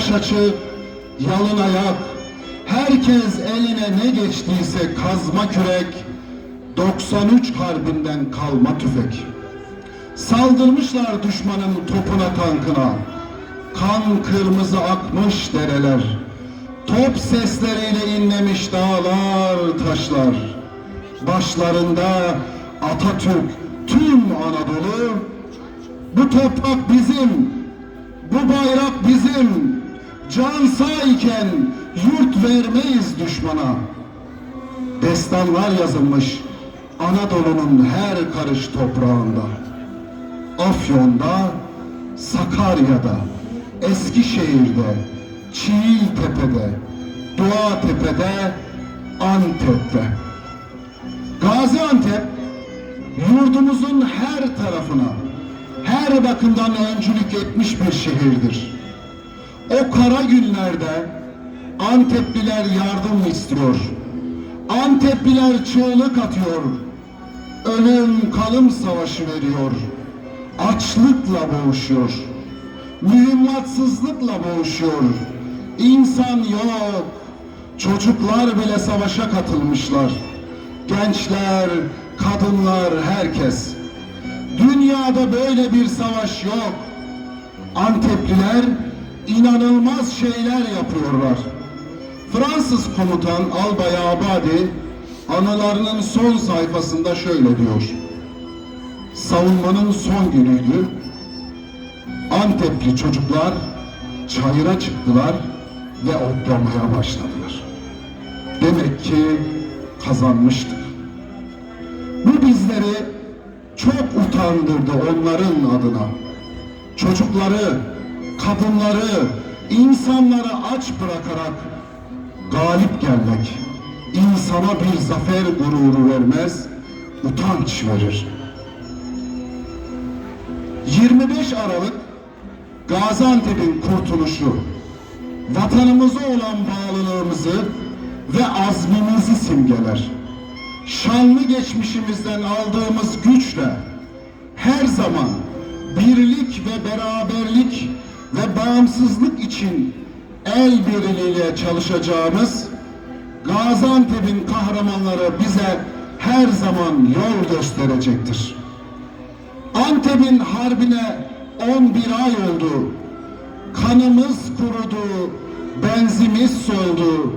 baş açık, yalın ayak, herkes eline ne geçtiyse kazma kürek, 93 harbinden kalma tüfek. Saldırmışlar düşmanın topuna tankına, kan kırmızı akmış dereler, top sesleriyle inlemiş dağlar taşlar. Başlarında Atatürk, tüm Anadolu, bu toprak bizim, bu bayrak bizim. Can sağ iken yurt vermeyiz düşmana. Destanlar yazılmış Anadolu'nun her karış toprağında. Afyon'da, Sakarya'da, Eskişehir'de, Çiğiltepe'de, Doğatepe'de, Antep'te. Gaziantep yurdumuzun her tarafına, her bakımdan öncülük etmiş bir şehirdir. O kara günlerde Antepliler yardım istiyor. Antepliler çığlık atıyor. Ölüm kalım savaşı veriyor. Açlıkla boğuşuyor. Mühimmatsızlıkla boğuşuyor. İnsan yok. Çocuklar bile savaşa katılmışlar. Gençler, kadınlar, herkes. Dünyada böyle bir savaş yok. Antepliler inanılmaz şeyler yapıyorlar. Fransız komutan Albay Abadi anılarının son sayfasında şöyle diyor. Savunmanın son günüydü. Antepli çocuklar çayıra çıktılar ve otlamaya başladılar. Demek ki kazanmıştık. Bu bizleri çok utandırdı onların adına. Çocukları, kadınları, insanları aç bırakarak galip gelmek insana bir zafer gururu vermez, utanç verir. 25 Aralık Gaziantep'in kurtuluşu, vatanımıza olan bağlılığımızı ve azmimizi simgeler. Şanlı geçmişimizden aldığımız güçle her zaman birlik ve beraberlik ve bağımsızlık için el birliğiyle çalışacağımız Gaziantep'in kahramanları bize her zaman yol gösterecektir. Antep'in harbine 11 ay oldu. Kanımız kurudu, benzimiz soldu.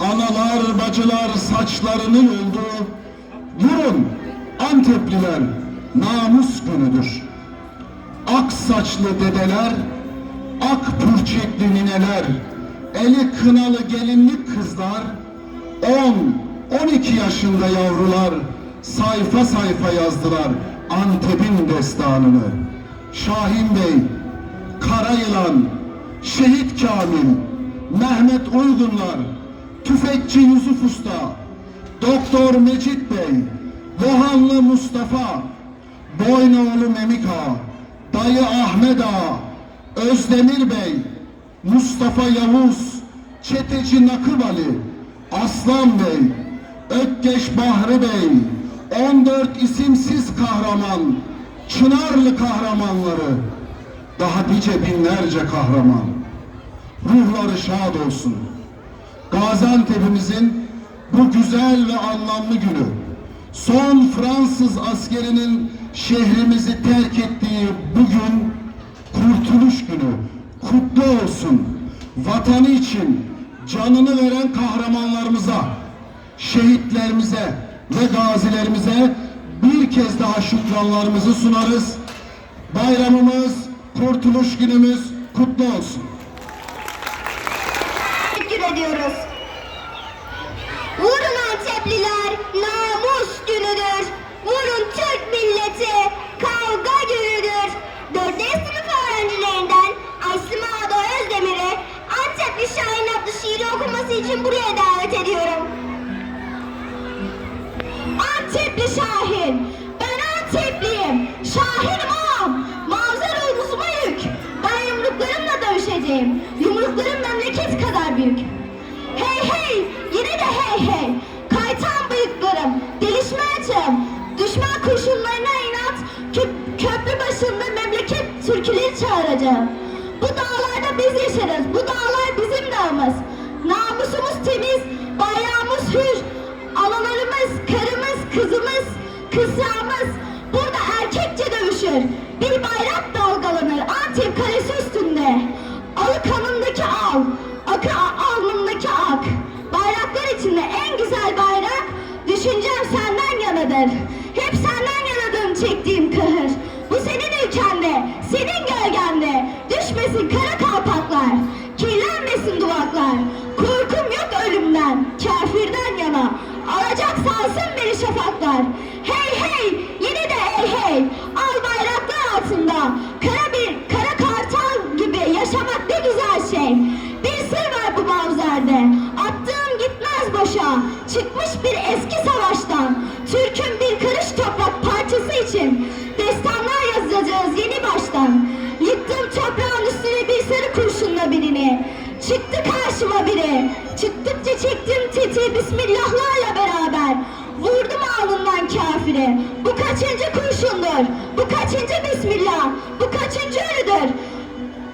Analar, bacılar saçlarını yoldu. Vurun Antepliler, namus günüdür. Ak saçlı dedeler, ak pürçekli nineler, eli kınalı gelinlik kızlar, 10, 12 yaşında yavrular sayfa sayfa yazdılar Antep'in destanını. Şahin Bey, Karayılan, Şehit Kamil, Mehmet Uygunlar, Tüfekçi Yusuf Usta, Doktor Mecit Bey, Lohanlı Mustafa, Boynoğlu Memik Ağa, Dayı Ahmet Ağa, Özdemir Bey, Mustafa Yavuz, Çeteci Nakıb Ali, Aslan Bey, Ökkeş Bahri Bey, 14 isimsiz kahraman, Çınarlı kahramanları, daha nice binlerce kahraman. Ruhları şad olsun. Gaziantep'imizin bu güzel ve anlamlı günü, son Fransız askerinin şehrimizi terk ettiği bugün kurtuluş günü kutlu olsun. Vatanı için canını veren kahramanlarımıza, şehitlerimize ve gazilerimize bir kez daha şükranlarımızı sunarız. Bayramımız, kurtuluş günümüz kutlu olsun. Okuması için buraya davet ediyorum. Antepli Şahin, ben Antepliyim, Şahinim ağam, mavzer omuzuma yük. Ben yumruklarımla dövüşeceğim, yumruklarım memleket kadar büyük. Hey hey, yine de hey hey, kaytan bıyıklarım, delişme açım, düşman kurşunlarına inat, kö- köprü başında memleket türküleri çağıracağım. Bu dağlarda biz yaşarız, bu dağlar bayrağımız. Namusumuz temiz, bayrağımız hür. Analarımız, karımız, kızımız, kısrağımız burada erkekçe dövüşür. Bir bayrak dalgalanır Antep kalesi üstünde. Alı kanındaki al, akı alnındaki ak. Bayraklar içinde en güzel bayrak düşüncem senden yanadır. Hep senden yanadım çektiğim kahır. Bu senin ülkende, senin gölgende. Düşmesin kara kalpaklar, kirlenmesin duvaklar. Kafirden yana. Alacak salsın beni şafaklar. Hey hey, yine de hey hey. Al bayraklar altında. Kara bir, kara kartal gibi yaşamak ne güzel şey. Bir sır var bu mavzerde. Attığım gitmez boşa. Çıkmış bir eski savaştan. Türk'ün bir karış toprak parçası için. Çıktı karşıma biri. Çıktıkça çektim tetiği bismillahlarla beraber. Vurdum alnından kafiri. Bu kaçıncı kurşundur? Bu kaçıncı bismillah? Bu kaçıncı ölüdür?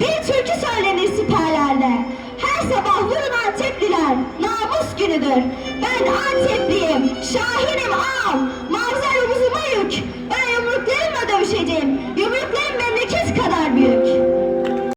Bir türkü söylenir siperlerde. Her sabah vurun Antepliler. Namus günüdür. Ben Antepliyim. Şahinim av. Mavzer omuzuma yük. Ben yumruklarımla dövüşeceğim. Yumruklarım memleket kadar büyük.